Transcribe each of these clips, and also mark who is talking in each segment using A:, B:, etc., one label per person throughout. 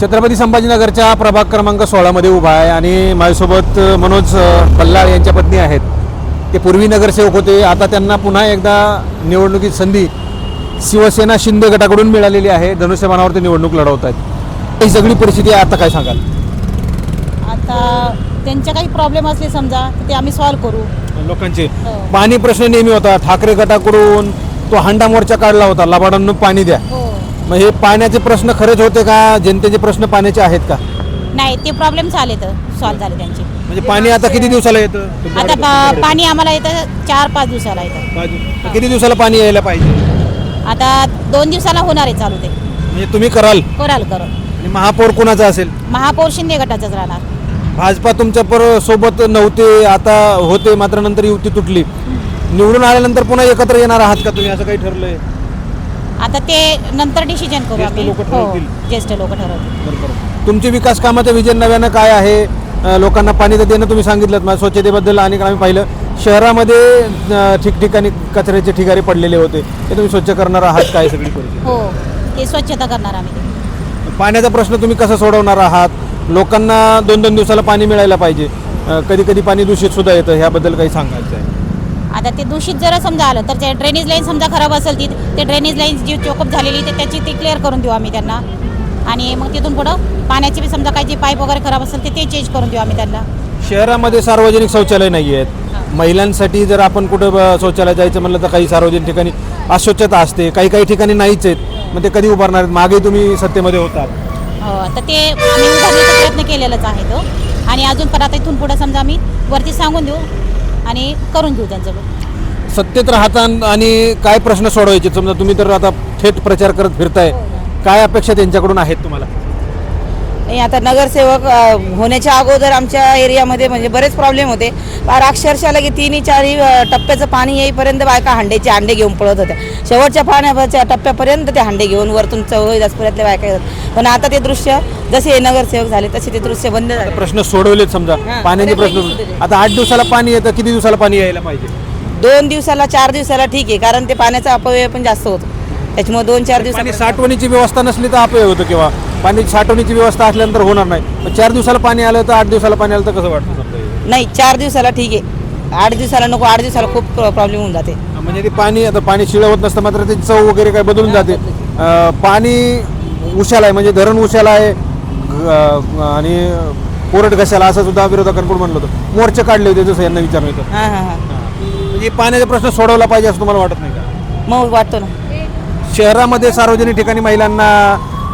A: छत्रपती संभाजीनगरच्या प्रभाग क्रमांक सोळामध्ये उभा आहे आणि माझ्यासोबत मनोज बल्लाळ यांच्या पत्नी आहेत. ते पूर्वी नगरसेवक होते. आता त्यांना पुन्हा एकदा निवडणुकीत संधी शिवसेना शिंदे गटाकडून मिळालेली आहे. धनुष्यबाणावर ते निवडणूक लढवत आहेत. ही सगळी परिस्थिती आहे. आता काय सांगाल?
B: आता त्यांच्या काही प्रॉब्लेम असले समजा ते आम्ही सॉल्व्ह करू.
A: लोकांचे.
B: हो.
A: पाणी प्रश्न नेहमी होता ठाकरे गटाकडून तो हांडा मोर्चा काढला होता. लबाडांना पाणी द्या.
B: हो.
A: मग हे पाण्याचे प्रश्न खरेच होते का? जनतेचे प्रश्न पाण्याचे आहेत का?
B: नाही ते प्रॉब्लेम झाले तर सॉल्व्ह झाले त्यांचे.
A: म्हणजे पाणी आता किती दिवसाला येतं?
B: आता पा- पाणी आम्हाला येतं चार पाच दिवसाला येतं.
A: किती दिवसाला पाणी यायला पाहिजे?
B: आता दोन दिवसाला होणार आहे चालू ते.
A: म्हणजे तुम्ही कराल?
B: कराल करू
A: आणि महापौर कुणाचा असेल?
B: महापौर शिंदे गटाचंच राहणार.
A: भाजपा तुमच्या पर सोबत नव्हते आता होते मात्र नंतर युती तुटली. निवडून आल्यानंतर पुन्हा एकत्र येणार आहात का तुम्ही? असं काही ठरलंय.
B: आता ते नंतर डिसिजन करू
A: ज्येष्ठ
B: आम्ही.
A: लोकं
B: हो
A: ठरवतील.
B: ज्येष्ठ लोक ठरवतील.
A: तुमची विकास कामाचं विजन नव्यानं काय आहे? अं, लोकांना पाणी तर देणं तुम्ही सांगितलं स्वच्छतेबद्दल आणि आम्ही पाहिलं. शहरामध्ये अं, ठिकठिकाणी कचऱ्याचे ठिकाणी पडलेले होते. ते तुम्ही स्वच्छ करणार आहात काय सगळी परिस्थिती
B: हो ते स्वच्छता करणार आम्ही.
A: पाण्याचा प्रश्न तुम्ही कसा सोडवणार आहात? लोकांना दोन दोन दिवसाला पाणी मिळायला पाहिजे. कधी कधी पाणी दूषित सुद्धा येतं. ह्याबद्दल काही सांगायचं आहे.
B: आता ते दूषित जर समजा आलं तर ते ड्रेनेज लाईन समजा खराब असेल ती ते ड्रेनेज लाईन जी चोकअप झालेली तर त्याची ती क्लिअर करून देऊ आम्ही त्यांना. आणि मग तिथून पुढं पाण्याची बी समजा काही जे पाईप वगैरे खराब असेल ते ते चेंज करून देऊ आम्ही त्यांना.
A: शहरामध्ये सार्वजनिक शौचालय नाही आहेत महिलांसाठी जर आपण कुठं ब- शौचालय जायचं म्हणलं तर काही सार्वजनिक ठिकाणी अस्वच्छता असते. काही काही ठिकाणी नाहीच आहेत. मग ते कधी उभारणार आहेत? मागे तुम्ही सत्तेमध्ये होतात.
B: हो तर ते आम्ही उभारण्याचा प्रयत्न केलेलाच आहे तो. आणि अजून पण आता इथून पुढं समजा आम्ही वरती सांगून देऊ. आणि करून घेऊ त्यांचं
A: सत्तेत राहता आणि काय प्रश्न सोडवायचे? समजा तुम्ही तर आता थेट प्रचार करत फिरताय. काय अपेक्षा त्यांच्याकडून आहेत तुम्हाला?
C: आणि आता नगरसेवक होण्याच्या अगोदर आमच्या एरियामध्ये म्हणजे बरेच प्रॉब्लेम होते. फार अक्षरशः लगे तिन्ही चारही टप्प्याचं पाणी येईपर्यंत बायका हांड्याचे हांडे घेऊन पळत होत्या. शेवटच्या पाण्याच्या टप्प्यापर्यंत ते हांडे घेऊन वरतून चौघी दसपुऱ्यातल्या बायका येतात. पण आता ते दृश्य जसे हे नगरसेवक झाले तसे ते दृश्य बंद झाले.
A: प्रश्न सोडवलेत समजा. पाण्याचे प्रश्न. आता आठ दिवसाला पाणी येतं किती दिवसाला पाणी यायला पाहिजे?
C: दोन दिवसाला चार दिवसाला ठीक आहे कारण ते पाण्याचा अपव्यय पण जास्त होतो. त्याच्यामुळे दोन चार
A: पाणी
C: दिवस
A: साठवणीची व्यवस्था नसली तर अपयग होतं किंवा? पाणी साठवणीची व्यवस्था असल्यानंतर होणार नाही. मग चार दिवसाला पाणी आलं तर आठ दिवसाला पाणी आलं तर कसं वाटतं समजा?
C: नाही चार दिवसाला ठीक आहे. आठ दिवसाला नको आठ दिवसाला खूप प्रॉब्लेम होऊन जाते.
A: म्हणजे ते पाणी आता पाणी शिळ होत नसतं मात्र ते चव वगैरे काय बदलून जाते. अं, पाणी उशाला आहे म्हणजे धरण उशाला आहे. आणि कोरड घशाला असं सुद्धा विरोधकांकडून म्हणलं होतं. मोर्चे काढले होते जसं यांना विचारलं होतं.
C: हां हां. हां.
A: म्हणजे पाण्याचा प्रश्न सोडवला पाहिजे असं तुम्हाला वाटत नाही का?
C: मग वाटतो ना.
A: शहरामध्ये सार्वजनिक ठिकाणी महिलांना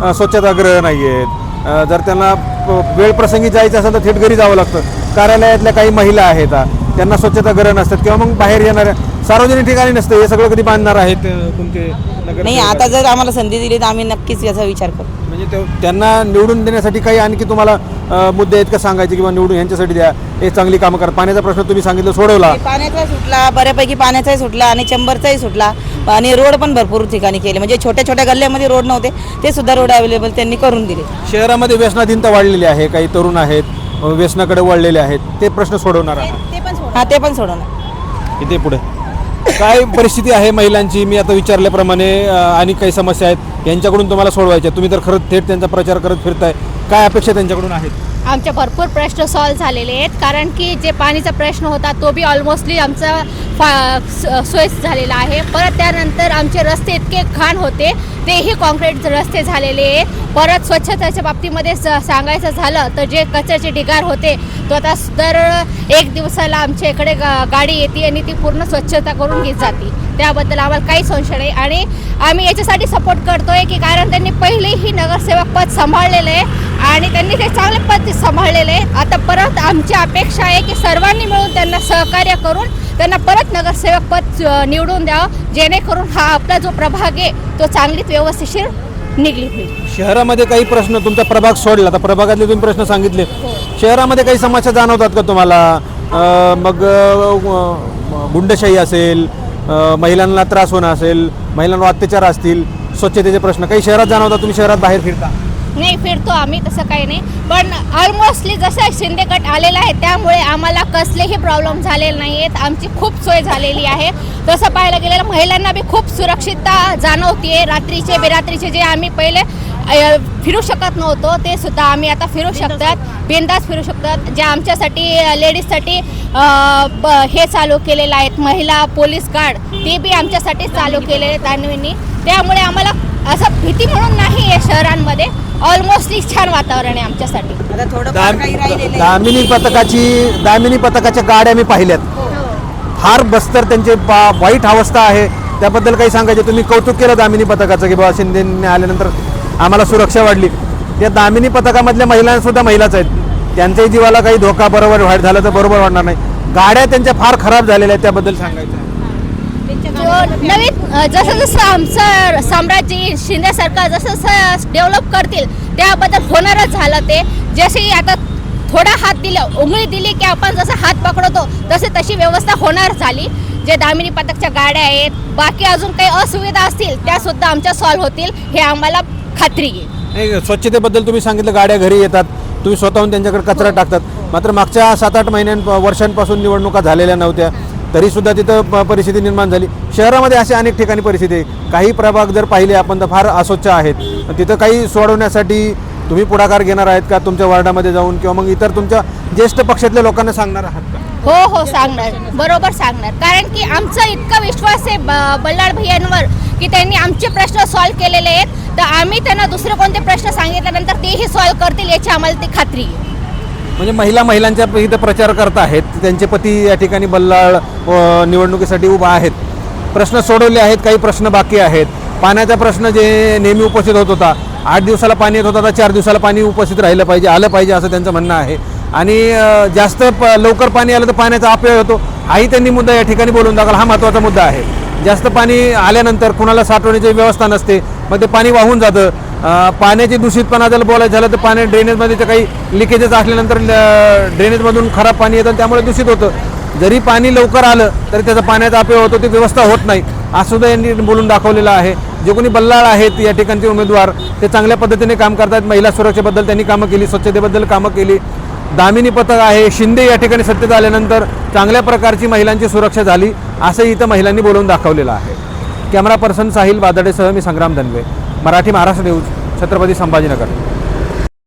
A: स्वच्छतागृह नाही आहेत जर त्यांना वेळप्रसंगी वेळ प्रसंगी जायचं असेल तर थेट घरी जावं लागतं. कार्यालयातल्या काही महिला आहेत त्यांना स्वच्छतागृह नसतात किंवा मग बाहेर येणाऱ्या सार्वजनिक ठिकाणी नसतं. हे सगळं कधी बांधणार आहेत तुमचे
C: नाही आता जर आम्हाला संधी दिली तर आम्ही नक्कीच याचा विचार करू
A: म्हणजे ते- त्यांना निवडून देण्यासाठी काही आणखी तुम्हाला मुद्दे आहेत का सांगायचे किंवा निवडून यांच्यासाठी द्या? हे चांगली कामं करा. पाण्याचा प्रश्न तुम्ही सांगितलं सोडवला.
C: पाण्याचा सुटला बऱ्यापैकी पाण्याचाही सुटला आणि चंबरचाही सुटला. आणि रोड पण भरपूर ठिकाणी केले. म्हणजे छोट्या छोट्या गल्ल्यामध्ये रोड नव्हते ते सुद्धा रोड अवेलेबल त्यांनी करून दिले.
A: शहरामध्ये व्यसनाधीनता वाढलेली आहे काही तरुण आहेत व्यसनाकडे वळलेले आहेत. ते प्रश्न सोडवणार आहे
B: ते पण सोडू
C: हा ते पण सोडवणार.
A: इथे पुढे. काय परिस्थिती आहे महिलांची? मी आता विचारल्याप्रमाणे आणि काही समस्या आहेत. यांच्याकडून तुम्हाला सोडवायच्या तुम्ही तर खरंच थेट त्यांचा प्रचार करत फिरताय. काय अपेक्षा त्यांच्याकडून आहेत?
D: आमचे भरपूर प्रश्न सॉल्व झालेले आहेत. कारण की जे पाणीचा प्रश्न होता तो बी ऑलमोस्टली आमचा फा स- झालेला आहे. परत त्यानंतर आमचे रस्ते इतके घाण होते. तेही कॉन्क्रीट रस्ते झालेले आहेत परत स्वच्छतेच्या बाबतीमध्ये सांगायचं झालं तर जे कचऱ्याचे ढिगार होते तो आता दर एक दिवसाला आमच्या इकडे गाडी येते आणि ती पूर्ण स्वच्छता करून घेत जाते. त्याबद्दल आम्हाला काही संशय नाही. आणि आम्ही याच्यासाठी सपोर्ट करतोय की कारण त्यांनी पहिलेही नगरसेवक पद सांभाळलेलं आहे. आणि त्यांनी ते चांगले पद सांभाळलेले आहे. आता परत आमची अपेक्षा आहे की सर्वांनी मिळून त्यांना सहकार्य करून त्यांना परत नगरसेवक पद निवडून द्यावं. जेणेकरून हा आपला जो प्रभाग आहे तो चांगलीच व्यवस्थिशीर निघली होईल.
A: शहरामध्ये काही प्रश्न तुमचा प्रभाग सोडला तर प्रभागातले तुम्ही प्रश्न सांगितले. शहरामध्ये काही समस्या जाणवतात का तुम्हाला? अ, मग अ, गुंडशाही असेल अ, महिलांना त्रास होणं असेल महिलांवर अत्याचार असतील स्वच्छतेचे प्रश्न काही शहरात जाणवतात तुम्ही शहरात बाहेर फिरता?
D: नाही फिरतो आम्ही तसं काही नाही. पण ऑलमोस्टली जसं शिंदेगट आलेला आहे त्यामुळे आम्हाला कसलेही प्रॉब्लेम झालेले नाही आहेत आमची खूप सोय झालेली आहे. तसं पाहायला गेलेलं महिलांना बी खूप सुरक्षितता जाणवते रात्रीचे बेरात्रीचे जे आम्ही पहिले फिरू शकत नव्हतो ते सुद्धा आम्ही आता फिरू शकतात. बिंदास फिरू शकतात. जे आमच्यासाठी लेडीजसाठी हे चालू केलेलं आहेत. महिला पोलीस गार्ड ते बी आमच्यासाठी चालू केलेले आहेत त्यामुळे आम्हाला असं भीती म्हणून नाही आहे शहरांमध्ये. ऑलमोस्टली छान वातावरण आहे आमच्यासाठी.
C: आता थोडंफार
A: दाम-
C: काही राहिलेलं आहे.
A: दामिनी पथकाची दामिनी पथकाच्या गाड्या मी पाहिल्यात. फार बस्तर त्यांची बा- वाईट अवस्था आहे. त्याबद्दल काही सांगायचे? तुम्ही कौतुक केलं दामिनी पथकाचं की बाबा शिंदेने आल्यानंतर आम्हाला सुरक्षा वाढली. त्या दामिनी पथकामधल्या महिला सुद्धा महिलाच आहेत. त्यांच्याही जीवाला काही धोका बरोबर वाईट झालं तर बरोबर वाढणार नाही. गाड्या त्यांच्या फार खराब झालेल्या आहेत त्याबद्दल सांगायचं.
D: नवीन जसं जसं आमचं साम्राज्य शिंदे सरकार जसं जसं डेव्हलप करतील त्याबद्दल होणारच झालं ते. जसे आता थोडा हात दिला उंगळी दिली की आपण जसं हात पकडतो तसे तशी व्यवस्था होणार झाली. जे दामिनी पथकच्या गाड्या आहेत बाकी अजून काही असुविधा असतील त्या सुद्धा आमच्या सॉल्व्ह होतील हे आम्हाला खात्री आहे.
A: स्वच्छतेबद्दल तुम्ही सांगितलं गाड्या घरी येतात तुम्ही स्वतःहून त्यांच्याकडे कचरा टाकतात. मात्र मागच्या सात आठ महिन्यां वर्षांपासून निवडणुका झालेल्या नव्हत्या. तरीसुद्धा तिथं प- परिस्थिती निर्माण झाली. शहरामध्ये असे अनेक ठिकाणी परिस्थिती आहे. काही प्रभाग जर पाहिले आपण तर फार अस्वच्छ आहेत. तिथं काही सोडवण्यासाठी तुम्ही पुढाकार घेणार आहेत का? तुमच्या वार्डामध्ये जाऊन किंवा मग इतर तुमच्या ज्येष्ठ पक्षातल्या लोकांना सांगणार आहात का?
D: हो हो सांगणार. बरोबर सांगणार. कारण की आमचा इतका विश्वास आहे ब- बल्लाळ भैयांवर की त्यांनी आमचे प्रश्न सॉल्व्ह केलेले आहेत. तर आम्ही त्यांना दुसरे कोणते प्रश्न सांगितल्यानंतर तेही सॉल्व्ह करतील याची आम्हाला ती खात्री आहे.
A: म्हणजे महिला महिलांच्या इथं प्रचार करत आहेत. त्यांचे पती या ठिकाणी बल्लाळ निवडणुकीसाठी उभा आहेत. प्रश्न सोडवले आहेत काही प्रश्न बाकी आहेत. पाण्याचा प्रश्न जे नेहमी उपस्थित होत होता आठ दिवसाला पाणी येत होता आता चार दिवसाला पाणी उपस्थित राहिलं पाहिजे आलं पाहिजे असं त्यांचं म्हणणं आहे. आणि जास्त प लवकर पाणी आलं तर पाण्याचा अपव्यय होतो. हाही त्यांनी मुद्दा या ठिकाणी बोलून दाखवला हा महत्त्वाचा मुद्दा आहे. जास्त पाणी आल्यानंतर कुणाला साठवण्याची व्यवस्था नसते. मग ते पाणी वाहून जातं. पाण्याची दूषितपणा जर बोलायचं झालं तर पाणी ड्रेनेजमध्ये ते काही लिकेजेस असल्यानंतर ल- ड्रेनेजमधून खराब पाणी येतं त्यामुळे दूषित होतं. जरी पाणी लवकर आलं तरी त्याचा पाण्याचा अपयोग होतो ती व्यवस्था होत नाही. असं सुद्धा यांनी बोलून दाखवलेलं आहे. जे कोणी बल्लाळ आहेत या ठिकाणचे उमेदवार ते चांगल्या पद्धतीने काम करतात. महिला सुरक्षेबद्दल त्यांनी कामं केली स्वच्छतेबद्दल कामं केली. दामिनी पथक आहे शिंदे या ठिकाणी सत्तेत आल्यानंतर चांगल्या प्रकारची महिलांची सुरक्षा झाली. असंही इथं महिलांनी बोलून दाखवलेलं आहे. कॅमेरा पर्सन साहिल वादडेसह मी संग्राम धनवे. मराठी महाराष्ट्र न्यूज छत्रपती संभाजीनगर.